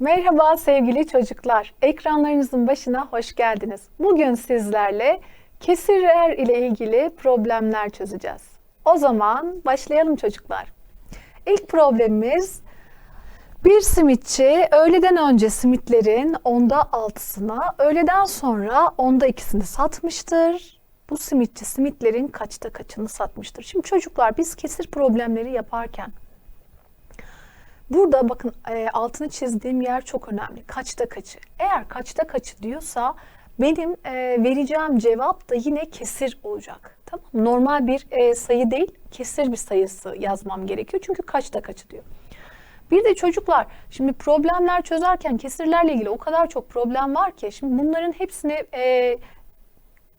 Merhaba sevgili çocuklar. Ekranlarınızın başına hoş geldiniz. Bugün sizlerle kesirler ile ilgili problemler çözeceğiz. O zaman başlayalım çocuklar. İlk problemimiz bir simitçi öğleden önce simitlerin onda altısını, öğleden sonra onda ikisini satmıştır. Bu simitçi simitlerin kaçta kaçını satmıştır? Şimdi çocuklar biz kesir problemleri yaparken Burada bakın e, altını çizdiğim yer çok önemli. Kaçta kaçı? Eğer kaçta kaçı diyorsa benim e, vereceğim cevap da yine kesir olacak. Tamam Normal bir e, sayı değil, kesir bir sayısı yazmam gerekiyor. Çünkü kaçta kaçı diyor. Bir de çocuklar şimdi problemler çözerken kesirlerle ilgili o kadar çok problem var ki şimdi bunların hepsini e,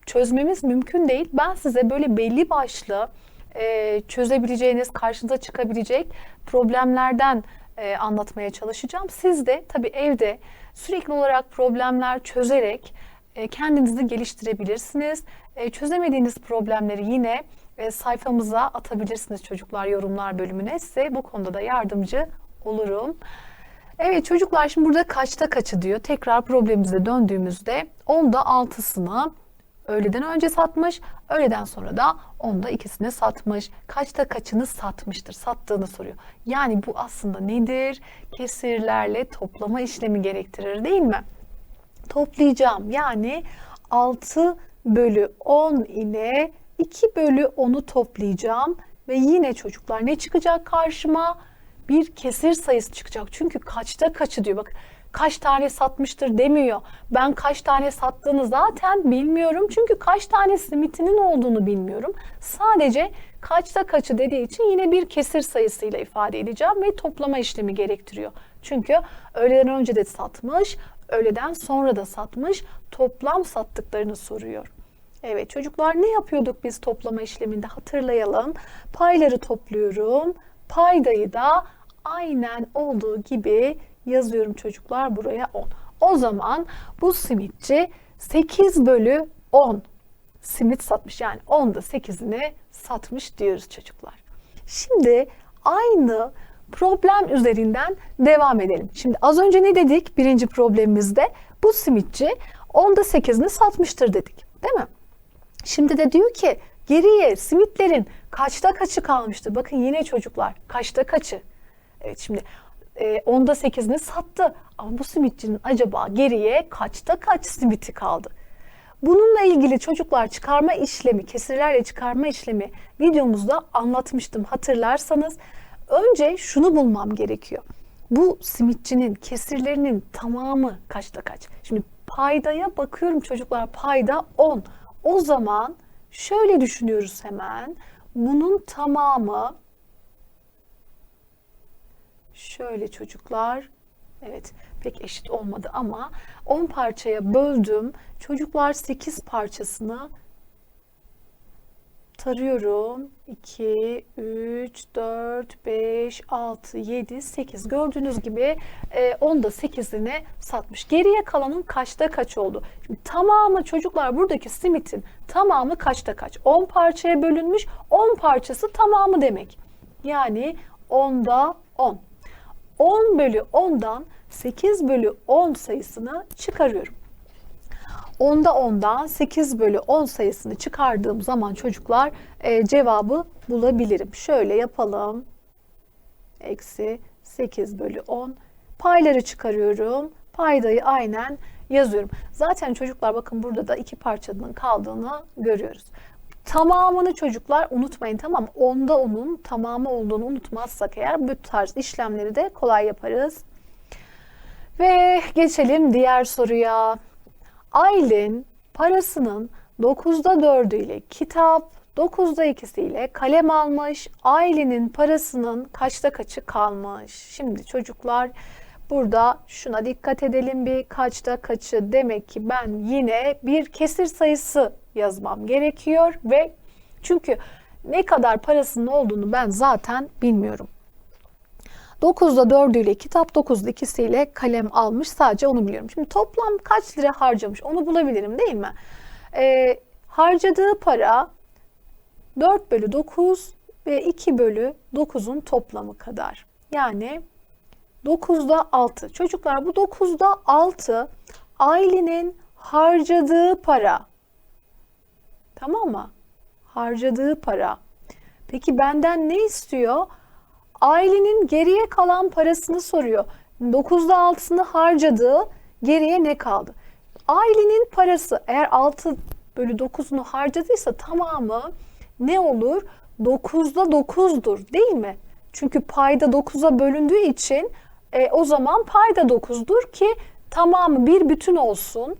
çözmemiz mümkün değil. Ben size böyle belli başlı e, çözebileceğiniz, karşınıza çıkabilecek problemlerden e, anlatmaya çalışacağım. Siz de tabii evde sürekli olarak problemler çözerek e, kendinizi geliştirebilirsiniz. E, çözemediğiniz problemleri yine e, sayfamıza atabilirsiniz çocuklar yorumlar bölümüne. Size bu konuda da yardımcı olurum. Evet çocuklar şimdi burada kaçta kaçı diyor. Tekrar problemimize döndüğümüzde onda altısını öğleden önce satmış, öğleden sonra da onda ikisini satmış. Kaçta kaçını satmıştır, sattığını soruyor. Yani bu aslında nedir? Kesirlerle toplama işlemi gerektirir değil mi? Toplayacağım yani 6 bölü 10 ile 2 bölü 10'u toplayacağım ve yine çocuklar ne çıkacak karşıma? Bir kesir sayısı çıkacak. Çünkü kaçta kaçı diyor. Bak kaç tane satmıştır demiyor. Ben kaç tane sattığını zaten bilmiyorum. Çünkü kaç tane simitinin olduğunu bilmiyorum. Sadece kaçta kaçı dediği için yine bir kesir sayısıyla ifade edeceğim ve toplama işlemi gerektiriyor. Çünkü öğleden önce de satmış, öğleden sonra da satmış, toplam sattıklarını soruyor. Evet çocuklar ne yapıyorduk biz toplama işleminde hatırlayalım. Payları topluyorum. Paydayı da aynen olduğu gibi yazıyorum çocuklar buraya 10. O zaman bu simitçi 8 bölü 10 simit satmış. Yani 10'da 8'ini satmış diyoruz çocuklar. Şimdi aynı problem üzerinden devam edelim. Şimdi az önce ne dedik birinci problemimizde? Bu simitçi 10'da 8'ini satmıştır dedik. Değil mi? Şimdi de diyor ki geriye simitlerin kaçta kaçı kalmıştır? Bakın yine çocuklar kaçta kaçı? Evet şimdi e, onda sekizini sattı. Ama bu simitçinin acaba geriye kaçta kaç simiti kaldı? Bununla ilgili çocuklar çıkarma işlemi, kesirlerle çıkarma işlemi videomuzda anlatmıştım hatırlarsanız. Önce şunu bulmam gerekiyor. Bu simitçinin kesirlerinin tamamı kaçta kaç? Şimdi paydaya bakıyorum çocuklar payda 10. O zaman şöyle düşünüyoruz hemen. Bunun tamamı Şöyle çocuklar. Evet pek eşit olmadı ama 10 parçaya böldüm. Çocuklar 8 parçasını tarıyorum. 2, 3, 4, 5, 6, 7, 8. Gördüğünüz gibi e, 10'da 8'ini satmış. Geriye kalanın kaçta kaç oldu? Şimdi tamamı çocuklar buradaki simitin tamamı kaçta kaç? 10 parçaya bölünmüş. 10 parçası tamamı demek. Yani 10'da 10. 10 bölü 10'dan 8 bölü 10 sayısını çıkarıyorum. 10'da 10'dan 8 bölü 10 sayısını çıkardığım zaman çocuklar e, cevabı bulabilirim. Şöyle yapalım. Eksi 8 bölü 10. Payları çıkarıyorum. Paydayı aynen yazıyorum. Zaten çocuklar bakın burada da iki parçanın kaldığını görüyoruz. Tamamını çocuklar unutmayın tamam Onda onun tamamı olduğunu unutmazsak eğer bu tarz işlemleri de kolay yaparız. Ve geçelim diğer soruya. Aylin parasının 9'da 4'ü ile kitap, 9'da 2'si ile kalem almış. Aylin'in parasının kaçta kaçı kalmış? Şimdi çocuklar burada şuna dikkat edelim bir kaçta kaçı demek ki ben yine bir kesir sayısı yazmam gerekiyor ve çünkü ne kadar parasının olduğunu ben zaten bilmiyorum. 9'da 4'ü ile kitap, 9'da 2'si ile kalem almış. Sadece onu biliyorum. Şimdi toplam kaç lira harcamış onu bulabilirim değil mi? Ee, harcadığı para 4 bölü 9 ve 2 bölü 9'un toplamı kadar. Yani 9'da 6. Çocuklar bu 9'da 6 ailenin harcadığı para. Tamam mı? Harcadığı para. Peki benden ne istiyor? Ailenin geriye kalan parasını soruyor. 9'da 6'sını harcadığı geriye ne kaldı? Ailenin parası eğer 6 bölü 9'unu harcadıysa tamamı ne olur? 9'da 9'dur değil mi? Çünkü payda 9'a bölündüğü için e, o zaman payda 9'dur ki tamamı bir bütün olsun.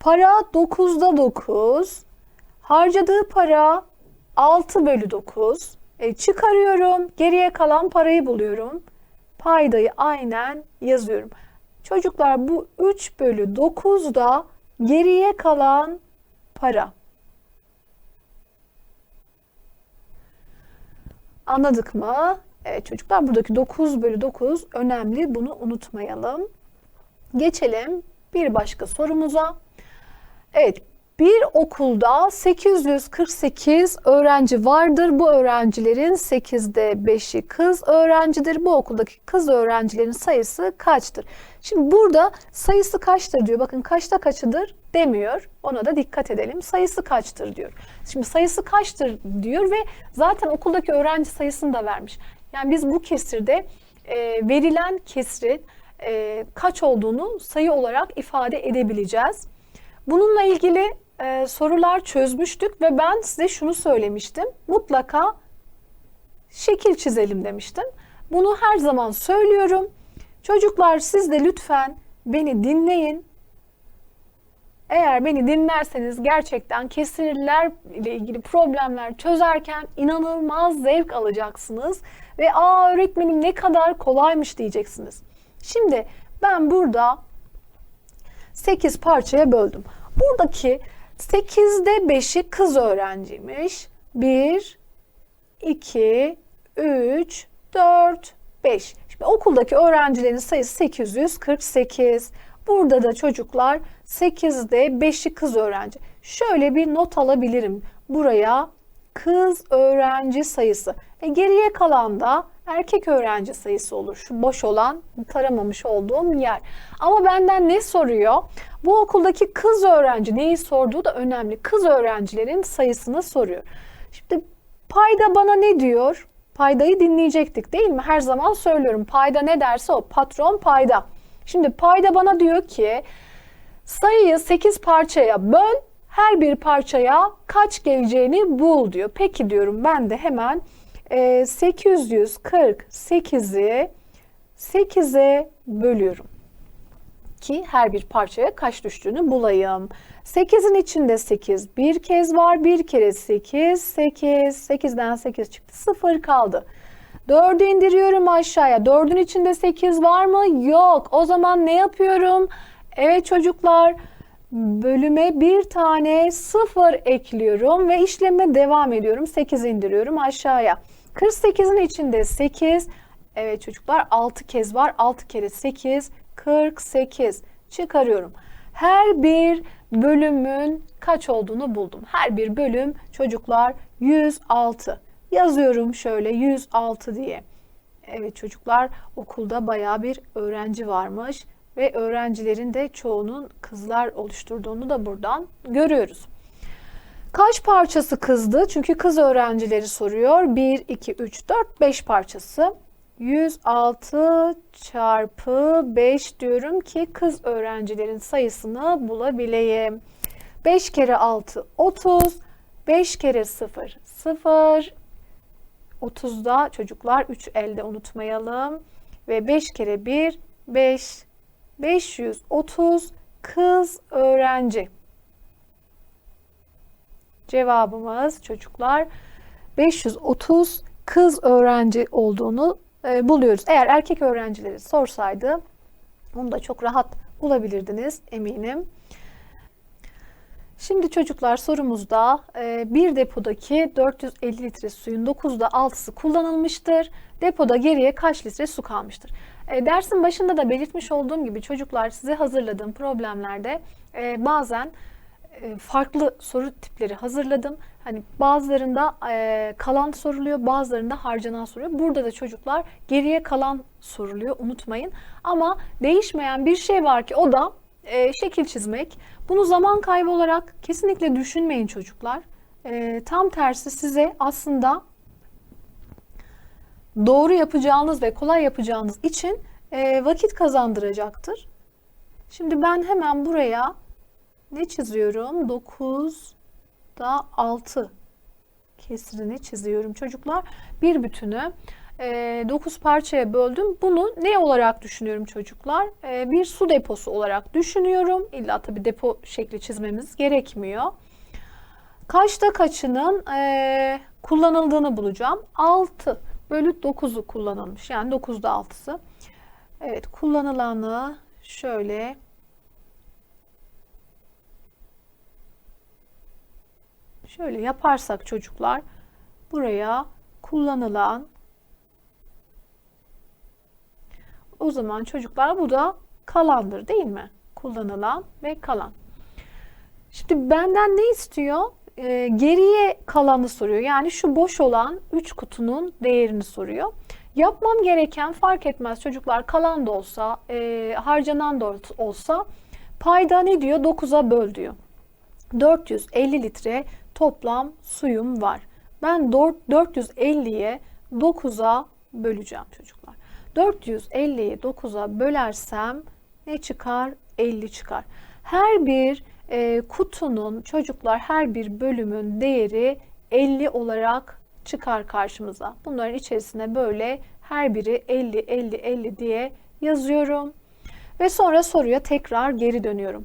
Para 9'da 9. Harcadığı para 6 bölü 9. E, çıkarıyorum. Geriye kalan parayı buluyorum. Paydayı aynen yazıyorum. Çocuklar bu 3 bölü 9'da geriye kalan para. Anladık mı? Evet çocuklar buradaki 9 bölü 9 önemli. Bunu unutmayalım. Geçelim bir başka sorumuza. Evet bir okulda 848 öğrenci vardır. Bu öğrencilerin 8'de 5'i kız öğrencidir. Bu okuldaki kız öğrencilerin sayısı kaçtır? Şimdi burada sayısı kaçtır diyor. Bakın kaçta kaçıdır demiyor. Ona da dikkat edelim. Sayısı kaçtır diyor. Şimdi sayısı kaçtır diyor ve zaten okuldaki öğrenci sayısını da vermiş. Yani biz bu kesirde e, verilen kesrin e, kaç olduğunu sayı olarak ifade edebileceğiz. Bununla ilgili e, sorular çözmüştük ve ben size şunu söylemiştim. Mutlaka şekil çizelim demiştim. Bunu her zaman söylüyorum. Çocuklar siz de lütfen beni dinleyin. Eğer beni dinlerseniz gerçekten kesirler ile ilgili problemler çözerken inanılmaz zevk alacaksınız ve aa öğretmenim ne kadar kolaymış diyeceksiniz. Şimdi ben burada 8 parçaya böldüm. Buradaki 8'de 5'i kız öğrenciymiş. 1, 2, 3, 4, 5. Şimdi okuldaki öğrencilerin sayısı 848. Burada da çocuklar 8'de 5'i kız öğrenci. Şöyle bir not alabilirim. Buraya kız öğrenci sayısı. E geriye kalan da erkek öğrenci sayısı olur. Şu boş olan taramamış olduğum yer. Ama benden ne soruyor? Bu okuldaki kız öğrenci neyi sorduğu da önemli. Kız öğrencilerin sayısını soruyor. Şimdi payda bana ne diyor? Paydayı dinleyecektik değil mi? Her zaman söylüyorum. Payda ne derse o. Patron payda. Şimdi payda bana diyor ki sayıyı 8 parçaya böl. Her bir parçaya kaç geleceğini bul diyor. Peki diyorum ben de hemen 848'i 8'e bölüyorum ki her bir parçaya kaç düştüğünü bulayım. 8'in içinde 8 bir kez var. Bir kere 8, 8, 8'den 8 çıktı. 0 kaldı. 4'ü indiriyorum aşağıya. 4'ün içinde 8 var mı? Yok. O zaman ne yapıyorum? Evet çocuklar bölüme bir tane 0 ekliyorum ve işleme devam ediyorum. 8 indiriyorum aşağıya. 48'in içinde 8. Evet çocuklar 6 kez var. 6 kere 8 48 çıkarıyorum. Her bir bölümün kaç olduğunu buldum. Her bir bölüm çocuklar 106. Yazıyorum şöyle 106 diye. Evet çocuklar okulda baya bir öğrenci varmış ve öğrencilerin de çoğunun kızlar oluşturduğunu da buradan görüyoruz. Kaç parçası kızdı? Çünkü kız öğrencileri soruyor. 1, 2, 3, 4, 5 parçası. 106 çarpı 5 diyorum ki kız öğrencilerin sayısını bulabileyim. 5 kere 6 30, 5 kere 0 0. 30'da çocuklar 3 elde unutmayalım. Ve 5 kere 1 5. 530 kız öğrenci. Cevabımız çocuklar 530 kız öğrenci olduğunu e, buluyoruz. Eğer erkek öğrencileri sorsaydı onu da çok rahat bulabilirdiniz eminim. Şimdi çocuklar sorumuzda e, bir depodaki 450 litre suyun 9'da 6'sı kullanılmıştır. Depoda geriye kaç litre su kalmıştır? E, dersin başında da belirtmiş olduğum gibi çocuklar size hazırladığım problemlerde bazen e, farklı soru tipleri hazırladım. Hani bazılarında e, kalan soruluyor, bazılarında harcanan soruluyor. Burada da çocuklar geriye kalan soruluyor, unutmayın. Ama değişmeyen bir şey var ki o da e, şekil çizmek. Bunu zaman kaybı olarak kesinlikle düşünmeyin çocuklar. E, tam tersi size aslında doğru yapacağınız ve kolay yapacağınız için e, vakit kazandıracaktır. Şimdi ben hemen buraya ne çiziyorum? 9'da 6 kesirini çiziyorum çocuklar. Bir bütünü 9 parçaya böldüm. Bunu ne olarak düşünüyorum çocuklar? E, bir su deposu olarak düşünüyorum. İlla tabi depo şekli çizmemiz gerekmiyor. Kaçta kaçının e, kullanıldığını bulacağım. 6 bölü 9'u kullanılmış. Yani 9'da 6'sı. Evet kullanılanı şöyle şöyle yaparsak çocuklar buraya kullanılan o zaman çocuklar bu da kalandır değil mi? Kullanılan ve kalan. Şimdi benden ne istiyor? Ee, geriye kalanı soruyor. Yani şu boş olan 3 kutunun değerini soruyor. Yapmam gereken fark etmez çocuklar kalan da olsa, e, harcanan da olsa payda ne diyor? 9'a böl diyor. 450 litre toplam suyum var. Ben 450'ye 9'a böleceğim çocuklar. 450'yi 9'a bölersem ne çıkar? 50 çıkar. Her bir e, kutunun çocuklar her bir bölümün değeri 50 olarak çıkar karşımıza. Bunların içerisine böyle her biri 50 50 50 diye yazıyorum. Ve sonra soruya tekrar geri dönüyorum.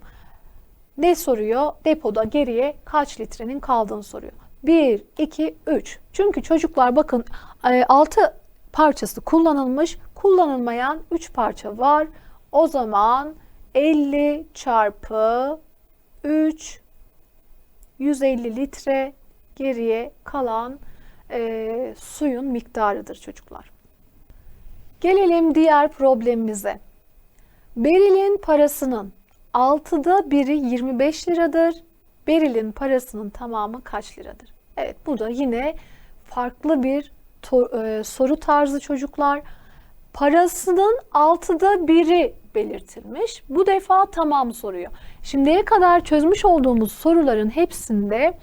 Ne soruyor? Depoda geriye kaç litrenin kaldığını soruyor. 1, 2, 3. Çünkü çocuklar bakın 6 e, parçası kullanılmış, kullanılmayan 3 parça var. O zaman 50 çarpı 3 150 litre geriye kalan e, suyun miktarıdır çocuklar. Gelelim diğer problemimize. Beril'in parasının 6'da biri 25 liradır. Beril'in parasının tamamı kaç liradır? Evet bu da yine farklı bir e, soru tarzı çocuklar. Parasının 6'da biri belirtilmiş. Bu defa tamamı soruyor. Şimdiye kadar çözmüş olduğumuz soruların hepsinde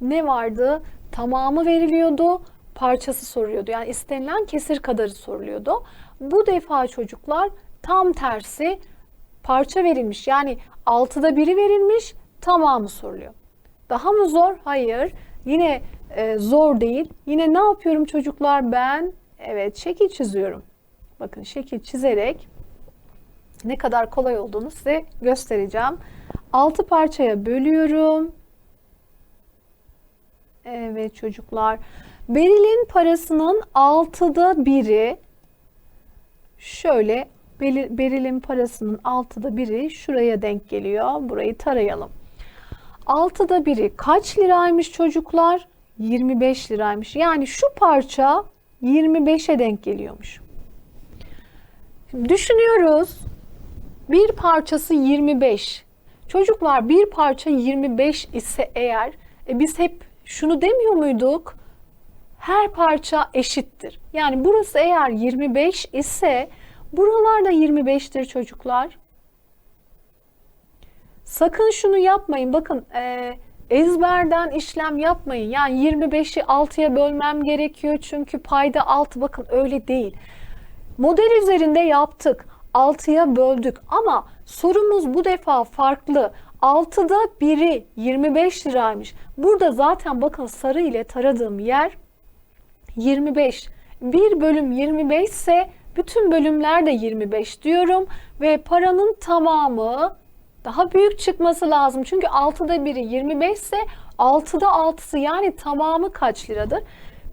ne vardı? Tamamı veriliyordu, parçası soruyordu. Yani istenilen kesir kadarı soruluyordu. Bu defa çocuklar tam tersi parça verilmiş. Yani altıda biri verilmiş, tamamı soruluyor. Daha mı zor? Hayır. Yine e, zor değil. Yine ne yapıyorum çocuklar? Ben evet şekil çiziyorum. Bakın şekil çizerek ne kadar kolay olduğunu size göstereceğim. 6 parçaya bölüyorum. Evet çocuklar. Beril'in parasının 6'da biri şöyle Beril'in parasının 6'da biri şuraya denk geliyor. Burayı tarayalım. 6'da biri kaç liraymış çocuklar? 25 liraymış. Yani şu parça 25'e denk geliyormuş. Şimdi düşünüyoruz. Bir parçası 25. Çocuklar bir parça 25 ise eğer e biz hep şunu demiyor muyduk? Her parça eşittir. Yani burası eğer 25 ise buralar da 25'tir çocuklar. Sakın şunu yapmayın. Bakın e, ezberden işlem yapmayın. Yani 25'i 6'ya bölmem gerekiyor çünkü payda 6. Bakın öyle değil. Model üzerinde yaptık. 6'ya böldük ama sorumuz bu defa farklı. 6'da biri 25 liraymış. Burada zaten bakın sarı ile taradığım yer 25. Bir bölüm 25 ise bütün bölümler de 25 diyorum ve paranın tamamı daha büyük çıkması lazım. Çünkü 6'da biri 25 ise 6'da 6'sı yani tamamı kaç liradır?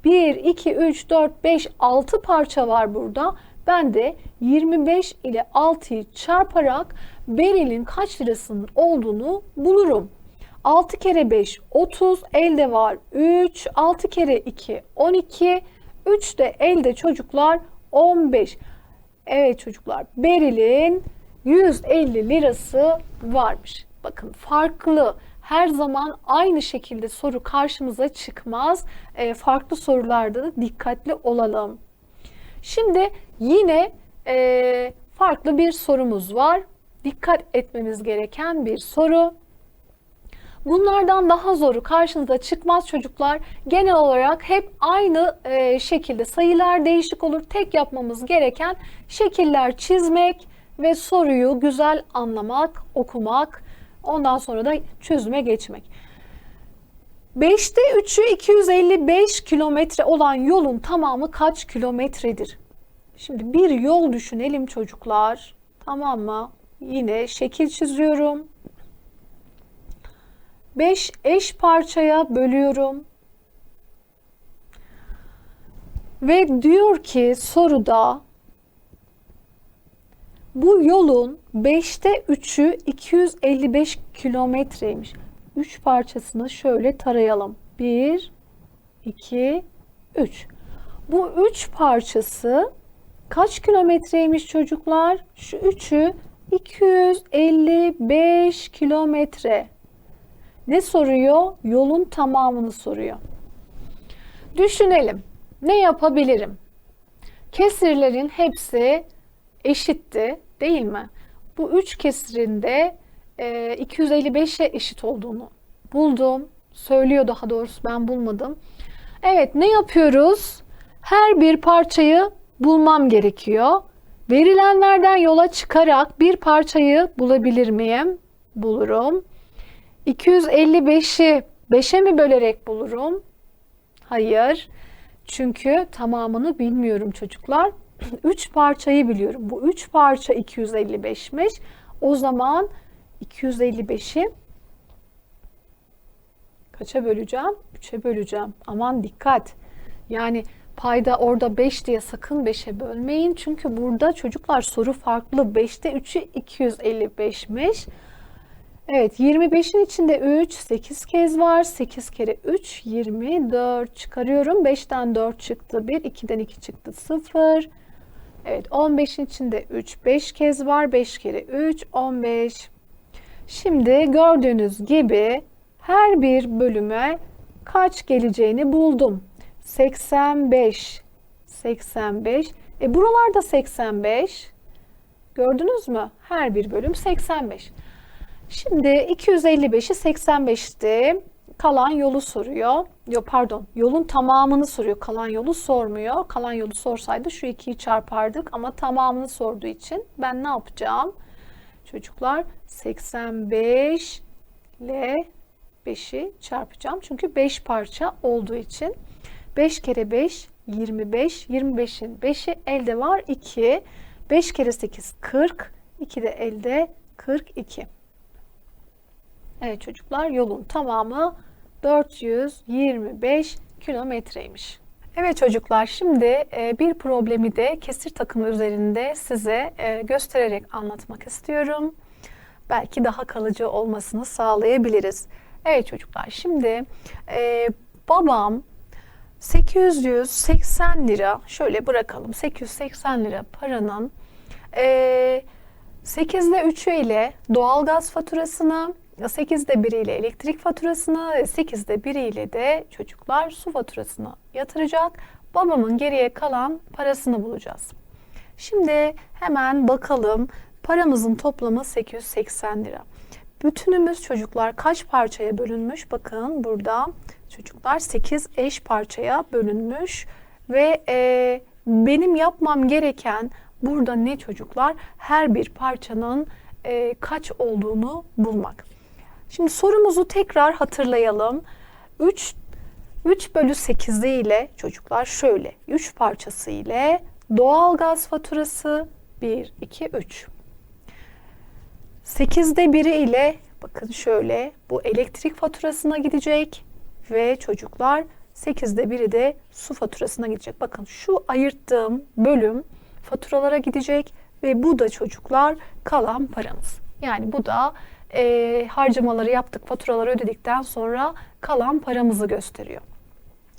1, 2, 3, 4, 5, 6 parça var burada. Ben de 25 ile 6'yı çarparak Beril'in kaç lirasının olduğunu bulurum. 6 kere 5 30 elde var 3 6 kere 2 12 3 de elde çocuklar 15. Evet çocuklar Beril'in 150 lirası varmış. Bakın farklı her zaman aynı şekilde soru karşımıza çıkmaz. E, farklı sorularda da dikkatli olalım. Şimdi yine e, farklı bir sorumuz var. Dikkat etmemiz gereken bir soru. Bunlardan daha zoru karşınıza çıkmaz çocuklar. Genel olarak hep aynı e, şekilde sayılar değişik olur. Tek yapmamız gereken şekiller çizmek ve soruyu güzel anlamak, okumak. Ondan sonra da çözüme geçmek. 5'te 3'ü 255 kilometre olan yolun tamamı kaç kilometredir? Şimdi bir yol düşünelim çocuklar. Tamam mı? Yine şekil çiziyorum. 5 eş parçaya bölüyorum. Ve diyor ki soruda bu yolun 5'te 3'ü 255 kilometreymiş. 3 parçasını şöyle tarayalım. 1, 2, 3. Bu 3 parçası kaç kilometreymiş çocuklar? Şu 3'ü 255 kilometre. Ne soruyor? Yolun tamamını soruyor. Düşünelim. Ne yapabilirim? Kesirlerin hepsi eşitti değil mi? Bu üç kesirinde e, 255'e eşit olduğunu buldum. Söylüyor daha doğrusu ben bulmadım. Evet ne yapıyoruz? Her bir parçayı bulmam gerekiyor. Verilenlerden yola çıkarak bir parçayı bulabilir miyim? Bulurum. 255'i 5'e mi bölerek bulurum? Hayır. Çünkü tamamını bilmiyorum çocuklar. 3 parçayı biliyorum. Bu 3 parça 255'miş. O zaman 255'i kaça böleceğim? 3'e böleceğim. Aman dikkat. Yani payda orada 5 diye sakın 5'e bölmeyin. Çünkü burada çocuklar soru farklı. 5'te 3'ü 255'miş. Evet 25'in içinde 3 8 kez var. 8 kere 3 24 çıkarıyorum. 5'ten 4 çıktı 1. 2'den 2 çıktı 0. Evet 15'in içinde 3 5 kez var. 5 kere 3 15. Şimdi gördüğünüz gibi her bir bölüme kaç geleceğini buldum. 85 85. E buralarda 85. Gördünüz mü? Her bir bölüm 85. Şimdi 255'i 85'ti. Kalan yolu soruyor. Yok pardon. Yolun tamamını soruyor. Kalan yolu sormuyor. Kalan yolu sorsaydı şu 2'yi çarpardık ama tamamını sorduğu için ben ne yapacağım? Çocuklar 85 ile 5'i çarpacağım. Çünkü 5 parça olduğu için 5 kere 5 25. 25'in 5'i elde var 2. 5 kere 8 40. 2 de elde 42. Evet çocuklar yolun tamamı 425 kilometreymiş. Evet çocuklar şimdi e, bir problemi de kesir takımı üzerinde size e, göstererek anlatmak istiyorum. Belki daha kalıcı olmasını sağlayabiliriz. Evet çocuklar şimdi e, babam 880 lira şöyle bırakalım 880 lira paranın 8'de 3'ü ile doğalgaz faturasını 8'de 1 ile elektrik faturasını, 8'de 1 ile de çocuklar su faturasını yatıracak. Babamın geriye kalan parasını bulacağız. Şimdi hemen bakalım. Paramızın toplamı 880 lira. Bütünümüz çocuklar kaç parçaya bölünmüş? Bakın burada çocuklar 8 eş parçaya bölünmüş ve e, benim yapmam gereken burada ne çocuklar? Her bir parçanın e, kaç olduğunu bulmak. Şimdi sorumuzu tekrar hatırlayalım. 3 3 bölü 8 ile çocuklar şöyle 3 parçası ile doğal gaz faturası 1, 2, 3. 8'de biri ile bakın şöyle bu elektrik faturasına gidecek ve çocuklar 8'de biri de su faturasına gidecek. Bakın şu ayırttığım bölüm faturalara gidecek ve bu da çocuklar kalan paramız. Yani bu da e, harcamaları yaptık, faturaları ödedikten sonra kalan paramızı gösteriyor.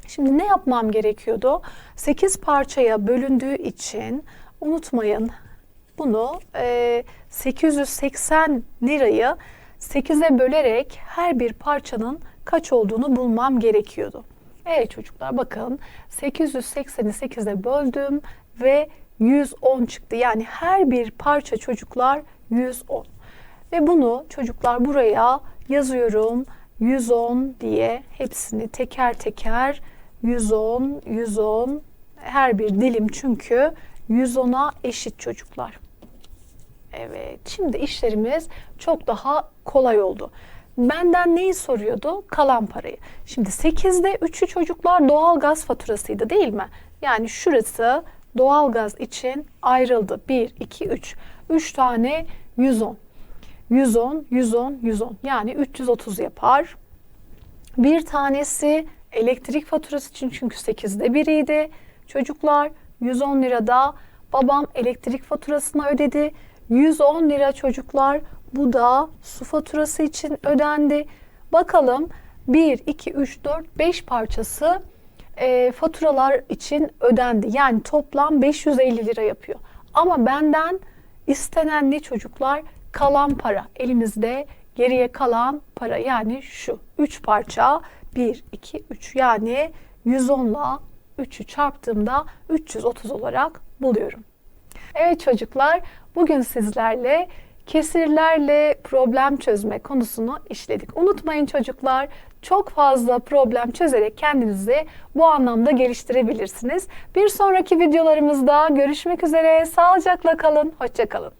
Şimdi ne yapmam gerekiyordu? 8 parçaya bölündüğü için unutmayın bunu e, 880 lirayı 8'e bölerek her bir parçanın kaç olduğunu bulmam gerekiyordu. Evet çocuklar bakın 880'i 8'e böldüm ve 110 çıktı. Yani her bir parça çocuklar 110. Ve bunu çocuklar buraya yazıyorum. 110 diye hepsini teker teker 110, 110 her bir dilim çünkü 110'a eşit çocuklar. Evet, şimdi işlerimiz çok daha kolay oldu. Benden neyi soruyordu? Kalan parayı. Şimdi 8'de 3'ü çocuklar doğal gaz faturasıydı değil mi? Yani şurası doğal gaz için ayrıldı. 1, 2, 3. 3 tane 110. 110, 110, 110. Yani 330 yapar. Bir tanesi elektrik faturası için çünkü 8'de biriydi. Çocuklar 110 lirada babam elektrik faturasını ödedi. 110 lira çocuklar bu da su faturası için ödendi. Bakalım 1, 2, 3, 4, 5 parçası e, faturalar için ödendi. Yani toplam 550 lira yapıyor. Ama benden istenen ne çocuklar? Kalan para. Elimizde geriye kalan para yani şu 3 parça 1, 2, 3 yani 110 ile 3'ü çarptığımda 330 olarak buluyorum. Evet çocuklar, bugün sizlerle kesirlerle problem çözme konusunu işledik. Unutmayın çocuklar, çok fazla problem çözerek kendinizi bu anlamda geliştirebilirsiniz. Bir sonraki videolarımızda görüşmek üzere. Sağlıcakla kalın, hoşça kalın.